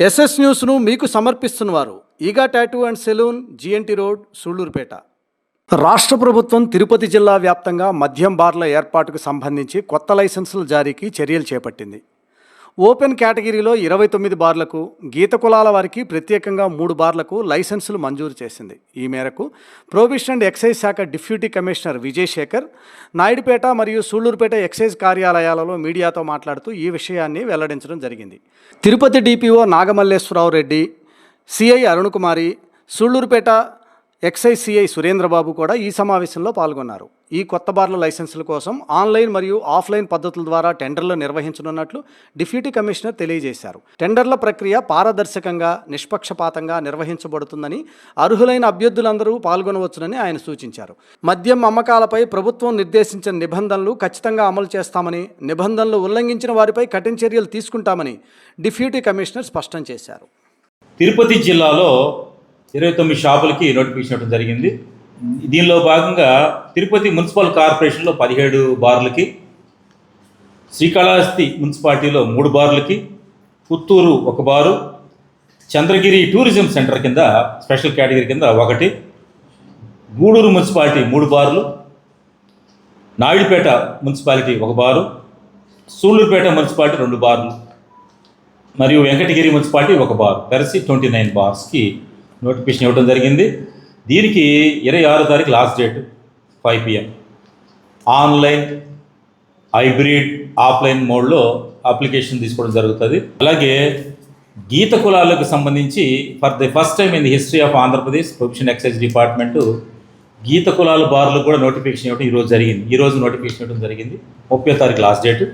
SS న్యూస్ను మీకు సమర్పిస్తున్నవారు Eega tattoo and salon GNT road Sullurpeta రాష్ట్ర ప్రభుత్వం తిరుపతి జిల్లా వ్యాప్తంగా మద్యం బార్ల ఏర్పాటుకు సంబంధించి కొత్త లైసెన్సుల జారీకి చర్యలు చేపట్టింది. ఓపెన్ కేటగిరీలో ఇరవై తొమ్మిది బార్లకు గీత కులాల వారికి ప్రత్యేకంగా మూడు బార్లకు లైసెన్సులు మంజూరు చేసింది. ఈ మేరకు ప్రొవిషన్ అండ్ ఎక్సైజ్ శాఖ డిప్యూటీ కమిషనర్ విజయ్ శేఖర్ నాయుడుపేట మరియు సూళ్ళూరుపేట ఎక్సైజ్ కార్యాలయాలలో మీడియాతో మాట్లాడుతూ ఈ విషయాన్ని వెల్లడించడం జరిగింది. Tirupati DPO Nagamalleswararao Reddy CI Arunakumari Sullurpeta excise CI Surendrababu కూడా ఈ సమావేశంలో పాల్గొన్నారు. ఈ కొత్త బార్ల లైసెన్సుల కోసం ఆన్లైన్ మరియు ఆఫ్లైన్ పద్ధతుల ద్వారా టెండర్లు నిర్వహించనున్నట్లు డిప్యూటీ కమిషనర్ తెలియజేశారు. టెండర్ల ప్రక్రియ పారదర్శకంగా నిష్పక్షపాతంగా నిర్వహించబడుతుందని అర్హులైన అభ్యర్థులందరూ పాల్గొనవచ్చునని ఆయన సూచించారు. మద్యం అమ్మకాలపై ప్రభుత్వం నిర్దేశించిన నిబంధనలు ఖచ్చితంగా అమలు చేస్తామని నిబంధనలు ఉల్లంఘించిన వారిపై కఠిన చర్యలు తీసుకుంటామని డిప్యూటీ కమిషనర్ స్పష్టం చేశారు. తిరుపతి జిల్లాలో ఇరవై తొమ్మిది షాపులకి నోటిఫికేషన్ ఇవ్వడం జరిగింది. దీనిలో భాగంగా తిరుపతి మున్సిపల్ కార్పొరేషన్లో పదిహేడు బార్లకి శ్రీకాళహస్తి మున్సిపాలిటీలో మూడు బార్లకి పుత్తూరు ఒక బారు చంద్రగిరి టూరిజం సెంటర్ కింద స్పెషల్ కేటగిరీ కింద ఒకటి గూడూరు మున్సిపాలిటీ మూడు బార్లు నాయుడుపేట మున్సిపాలిటీ ఒక బారు సూళ్ళూరుపేట మున్సిపాలిటీ రెండు బార్లు మరియు వెంకటగిరి మున్సిపాలిటీ ఒక బార్. కలిసి ట్వంటీ నైన్ బార్స్కి నోటిఫికేషన్ ఇవ్వడం జరిగింది. దీనికి ఇరవై ఆరు తారీఖు last date five PM online hybrid offline మోడ్లో అప్లికేషన్ తీసుకోవడం జరుగుతుంది. అలాగే గీత కులాలకు సంబంధించి for the first time in the history of Andhra Pradesh profession excise department గీత కులాల బార్లకు కూడా నోటిఫికేషన్ ఇవ్వడం ఈరోజు జరిగింది. ఈరోజు నోటిఫికేషన్ ఇవ్వడం జరిగింది. ముప్పై తారీఖు లాస్ట్ డేట్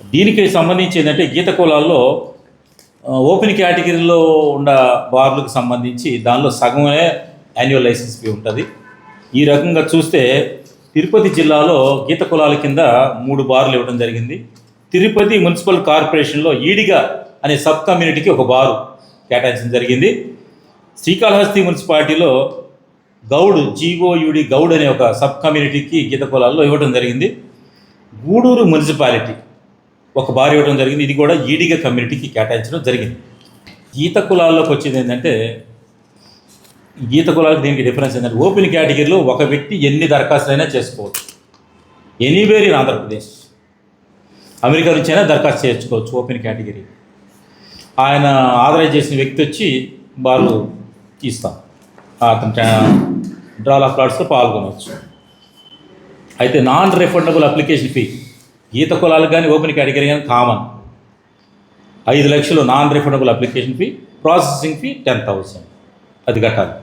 దీనికి సంబంధించి ఏంటంటే గీత కులాల్లో ఓపెన్ కేటగిరీలో ఉన్న బార్లకు సంబంధించి దానిలో సగమే యాన్యువల్ లైసెన్స్ ఫీ ఉంటుంది. ఈ రకంగా చూస్తే తిరుపతి జిల్లాలో గీత కులాల కింద మూడు బార్లు ఇవ్వడం జరిగింది. తిరుపతి మున్సిపల్ కార్పొరేషన్లో ఈడిగా అనే సబ్ కమ్యూనిటీకి ఒక బారు కేటాయించడం జరిగింది. శ్రీకాళహస్తి మున్సిపాలిటీలో గౌడ్ జీఓయుడి గౌడ్ అనే ఒక సబ్ కమ్యూనిటీకి గీత కులాల్లో ఇవ్వడం జరిగింది. గూడూరు మున్సిపాలిటీ ఒక బార్ ఇవ్వడం జరిగింది. ఇది కూడా ఈడిగ కమ్యూనిటీకి కేటాయించడం జరిగింది. గీత కులాల్లోకి వచ్చేది ఏంటంటే గీత కులాలకు దీనికి డిఫరెన్స్ ఏంటంటే ఓపెన్ కేటగిరీలో ఒక వ్యక్తి ఎన్ని దరఖాస్తులైనా చేసుకోవచ్చు. Anywhere in Andhra Pradesh. అమెరికా నుంచి అయినా దరఖాస్తు చేసుకోవచ్చు ఓపెన్ కేటగిరీ ఆయన ఆదరైజ్ చేసిన వ్యక్తి వచ్చి వాళ్ళు ఇస్తాం. అతను డ్రాల్ ఆఫ్ ప్లాట్స్లో పాల్గొనవచ్చు. అయితే నాన్ రిఫండబుల్ అప్లికేషన్ ఫీ గీత కులాలకు కానీ ఓపెన్ కేటగిరీ కానీ కామన్ ఐదు లక్షలు non refundable application fee processing fee ten thousand అది కట్టాలి.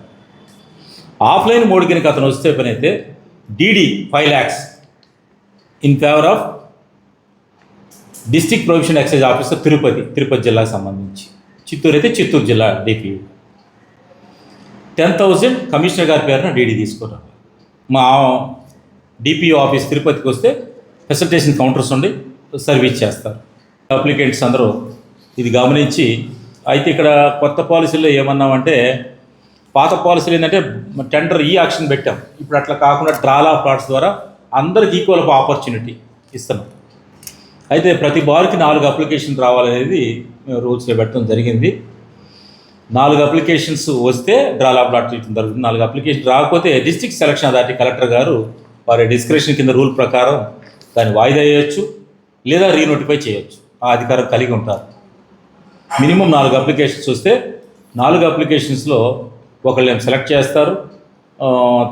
ఆఫ్లైన్ మోడ్ కనుక అతను వస్తే పని అయితే DD five lakhs in favour of district provision excise officer Tirupati Tirupati జిల్లాకు సంబంధించి. చిత్తూరు అయితే చిత్తూరు జిల్లా డిపియు టెన్ థౌజండ్ కమిషనర్ గారి పేరున డీడీ తీసుకుంటాం మా డిపిఓ ఆఫీస్ తిరుపతికి వస్తే ఫెసిలిటేషన్ కౌంటర్స్ ఉండి సర్వీస్ చేస్తారు. అప్లికెంట్స్ అందరూ ఇది గమనించి అయితే ఇక్కడ కొత్త పాలసీలో ఏమన్నామంటే పాత పాలసీలు ఏంటంటే టెండర్ ఈ ఆక్షన్ పెట్టాం. ఇప్పుడు అట్లా కాకుండా డ్రాలా ప్లాట్స్ ద్వారా అందరికి ఈక్వల్ ఆపర్చునిటీ ఇస్తున్నాం. అయితే ప్రతి బార్కి నాలుగు అప్లికేషన్ రావాలనేది మేము రూల్స్ పెట్టడం జరిగింది. నాలుగు అప్లికేషన్స్ వస్తే డ్రాలా ప్లాట్ చేయడం జరుగుతుంది. నాలుగు అప్లికేషన్ రాకపోతే డిస్ట్రిక్ట్ సెలక్షన్ అథారిటీ కలెక్టర్ గారు వారి డిస్క్రిప్షన్ కింద రూల్ ప్రకారం దాన్ని వాయిదా వేయొచ్చు లేదా రీనోటిఫై చేయొచ్చు. ఆ అధికారం కలిగి ఉంటారు. మినిమం నాలుగు అప్లికేషన్స్ వస్తే నాలుగు అప్లికేషన్స్లో ఒకళ్ళేం సెలెక్ట్ చేస్తారు.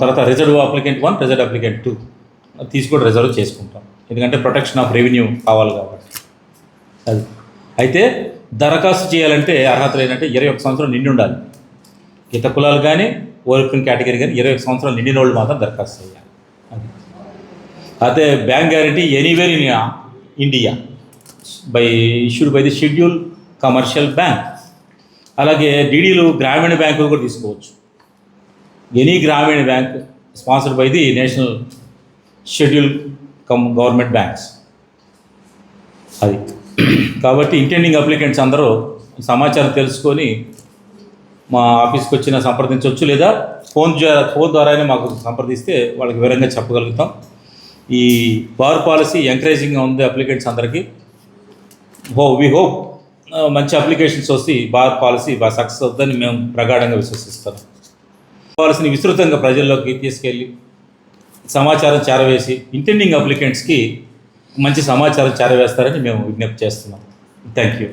తర్వాత reserve applicant one reserve applicant two తీసుకొని రిజర్వ్ చేసుకుంటాం. ఎందుకంటే ప్రొటెక్షన్ ఆఫ్ రెవెన్యూ కావాలి కాబట్టి. అది. అయితే దరఖాస్తు చేయాలంటే అర్హతలు ఏంటంటే ఇరవై ఒక సంవత్సరం నిండి ఉండాలి. ఇత కులాలు కానీ ఓపెన్ కేటగిరీ కానీ ఇరవై ఒక సంవత్సరాలు నిండిన వాళ్ళు మాత్రం దరఖాస్తు చేయాలి. అది. అయితే bank guarantee anywhere in India by issued by the schedule commercial bank అలాగే డీడీలు గ్రామీణ బ్యాంకులు కూడా తీసుకోవచ్చు. ఎనీ గ్రామీణ bank sponsored by the national schedule cum government banks అది. కాబట్టి ఇంటెండింగ్ అప్లికెంట్స్ అందరూ సమాచారం తెలుసుకొని మా ఆఫీస్కి వచ్చిన సంప్రదించవచ్చు లేదా ఫోన్ ద్వారా ఫోన్ ద్వారానే మాకు సంప్రదిస్తే వాళ్ళకి వివరంగా చెప్పగలుగుతాం. ఈ బార్ పాలసీ ఎంకరేజింగ్గా ఉంది అప్లికెంట్స్ అందరికీ. హో వి హోప్ మంచి అప్లికేషన్స్ వస్తే ఈ బార్ పాలసీ బాగా సక్సెస్ అవుతుందని మేము ప్రగాఢంగా విశ్వసిస్తాం పాలసీని విస్తృతంగా ప్రజల్లోకి తీసుకెళ్ళి సమాచారం చేరవేసి ఇంటెండింగ్ అప్లికెంట్స్కి మంచి సమాచారం చేరవేస్తారని మేము విజ్ఞప్తి చేస్తున్నాం. థ్యాంక్ యూ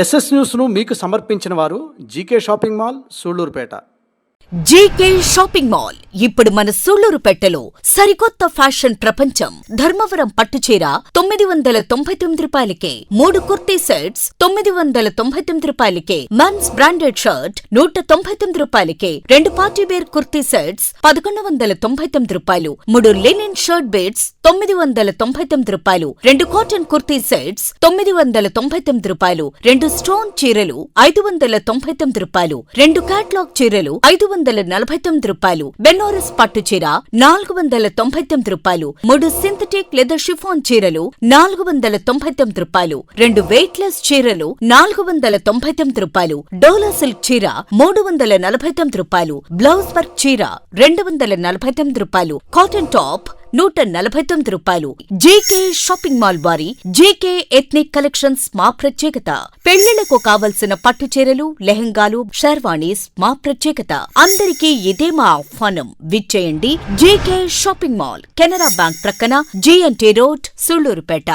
ఎస్ఎస్ న్యూస్ను మీకు సమర్పించిన వారు GK shopping mall Sullurpeta. GK shopping mall. ఇప్పుడు మన సూళ్ళూరుపేటలో సరికొత్త ఫ్యాషన్ ప్రపంచం. ధర్మవరం పట్టుచీర తొమ్మిది వందల తొంభై తొమ్మిది రూపాయలకే. మూడు కుర్తీ సెట్స్ తొమ్మిది వందల తొంభై తొమ్మిది రూపాయలకే. మెన్స్ బ్రాండెడ్ షర్ట్ నూట తొంభై తొమ్మిది రూపాయలకే. రెండు పార్టీ వేర్ కుర్తీ సెట్స్ పదకొండు వందల తొంభై తొమ్మిది రూపాయలు. మూడు లినిన్ షర్ట్ బెడ్స్ తొమ్మిది వందల తొంభై తొమ్మిది రూపాయలు. రెండు కాటన్ కుర్తీ సెట్స్ తొమ్మిది వందల తొంభై తొమ్మిది రూపాయలు. రెండు స్టోన్ చీరలు ఐదు వందల తొంభై తొమ్మిది రూపాయలు. రెండు క్యాట్లాగ్ చీరలు ఐదు వందల నలభై తొమ్మిది రూపాయలు. బెనారస్ పట్టు చీర నాలుగు వందల తొంభై తొమ్మిది రూపాయలు. మూడు సింథటిక్ లెదర్ షిఫాన్ చీరలు నాలుగు వందల తొంభై తొమ్మిది రూపాయలు. రెండు వెయిట్లెస్ చీరలు నాలుగు వందల తొంభై తొమ్మిది రూపాయలు. డోలా సిల్క్ చీర మూడు వందల నలభై తొమ్మిది రూపాయలు. బ్లౌజ్ వర్క్ చీర రెండు వందల నలభై తొమ్మిది రూపాయలు. కాటన్ టాప్ నూట నలభై తొమ్మిది రూపాయలు. జేకే షాపింగ్ మాల్ వారి జేకే ఎథ్నిక్ కలెక్షన్స్ మా ప్రత్యేకత. పెళ్ళిళ్ళకు కావలసిన పట్టు చీరలు లెహంగాలు షర్వాణీస్ మా ప్రత్యేకత. అందరికీ ఇదే మా ఆహ్వానం. విచ్చేయండి JK shopping mall Canara bank ప్రక్కన జేఎన్టీ రోడ్ సూళ్ళూరుపేట